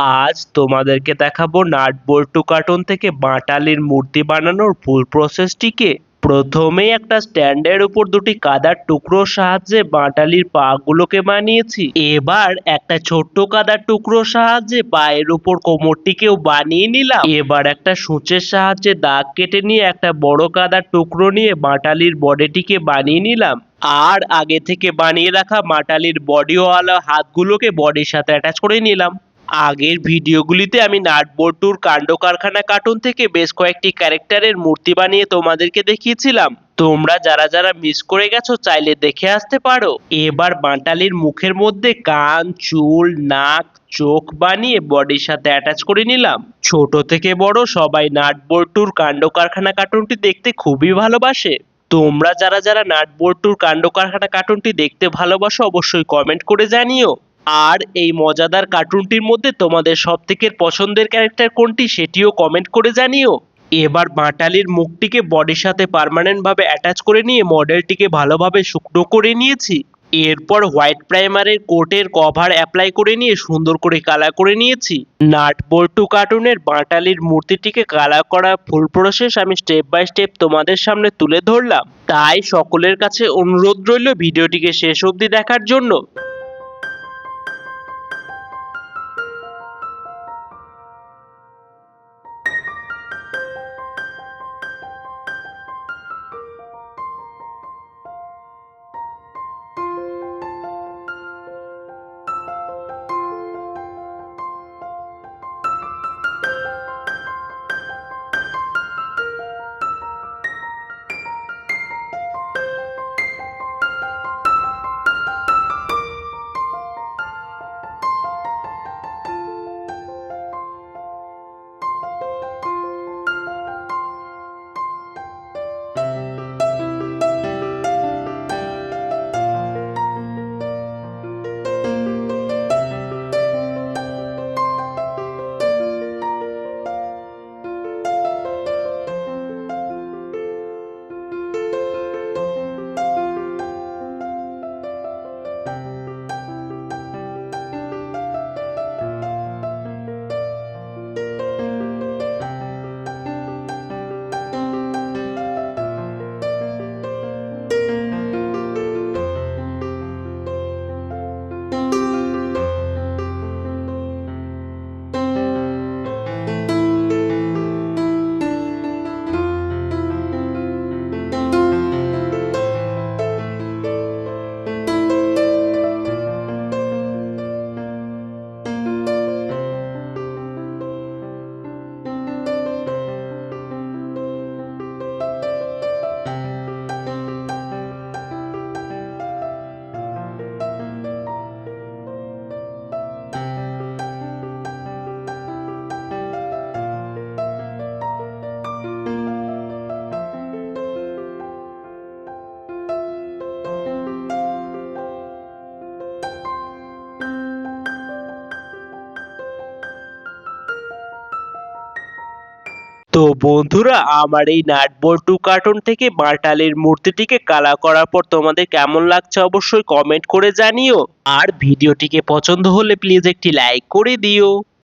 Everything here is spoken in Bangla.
আজ তোমাদেরকে দেখাবো নাট বল্টু কার্টুন থেকে বাটালির মূর্তি বানানোর ফুল প্রসেসটিকে। প্রথমে একটা স্ট্যান্ডের উপর দুটি কাদার টুকরোর সাহায্যে বাটালির পা গুলোকে বানিয়েছি। এবার একটা ছোট্ট কাদার টুকরোর সাহায্যে পায়ের উপর কোমরটিকেও বানিয়ে নিলাম। এবার একটা সূচের সাহায্যে দাগ কেটে নিয়ে একটা বড় কাদার টুকরো নিয়ে বাটালির বডিটিকে বানিয়ে নিলাম। আর আগে থেকে বানিয়ে রাখা মাটালির বডিওয়ালা হাতগুলোকে বডির সাথে অ্যাটাচ করে নিলাম। আগের ভিডিওগুলিতে আমি নাটবল্টুর কাণ্ড কারখানা কার্টুন থেকে বেশ কয়েকটি ক্যারেক্টারের মূর্তি বানিয়ে তোমাদেরকে দেখিয়েছিলাম। তোমরা যারা যারা মিস করে গেছো, চাইলে দেখে আসতে পারো। এবার বাঁটালির মুখের মধ্যে কান, চুল, নাক, চোখ বানিয়ে বডির সাথে অ্যাটাচ করে নিলাম। ছোট থেকে বড় সবাই নাটবল্টুর কাণ্ড কারখানা কার্টুনটি দেখতে খুবই ভালোবাসে। তোমরা যারা যারা নাটবল্টুর কাণ্ড কারখানা কার্টুনটি দেখতে ভালোবাসো, অবশ্যই কমেন্ট করে জানিও। আর এই মজাদার কার্টুনটির মধ্যে তোমাদের সব থেকে পছন্দের ক্যারেক্টার কোনটি সেটিও কমেন্ট করে জানিও। এবার বাটালির মুখটিকে বডির সাথে পার্মানেন্ট ভাবে অ্যাটাচ করে নিয়ে মডেলটিকে ভালোভাবে শুকনো করে নিয়েছি। এরপর হোয়াইট প্রাইমারের কোটের কভার অ্যাপ্লাই করে নিয়ে সুন্দর করে কালার করে নিয়েছি। নাট বল্টু কার্টুনের বাটালির মূর্তিটিকে কালার করা ফুল প্রসেস আমি স্টেপ বাই স্টেপ তোমাদের সামনে তুলে ধরলাম। তাই সকলের কাছে অনুরোধ রইল ভিডিওটিকে শেষ অবধি দেখার জন্য। তো বন্ধুরা, আমার এই নাট বল্টু কার্টুন থেকে মার্টালের মূর্তিটিকে কালা করার পর তোমাদের কেমন লাগছে অবশ্যই কমেন্ট করে জানিও। আর ভিডিওটিকে পছন্দ হলে প্লিজ একটি লাইক করে দিও।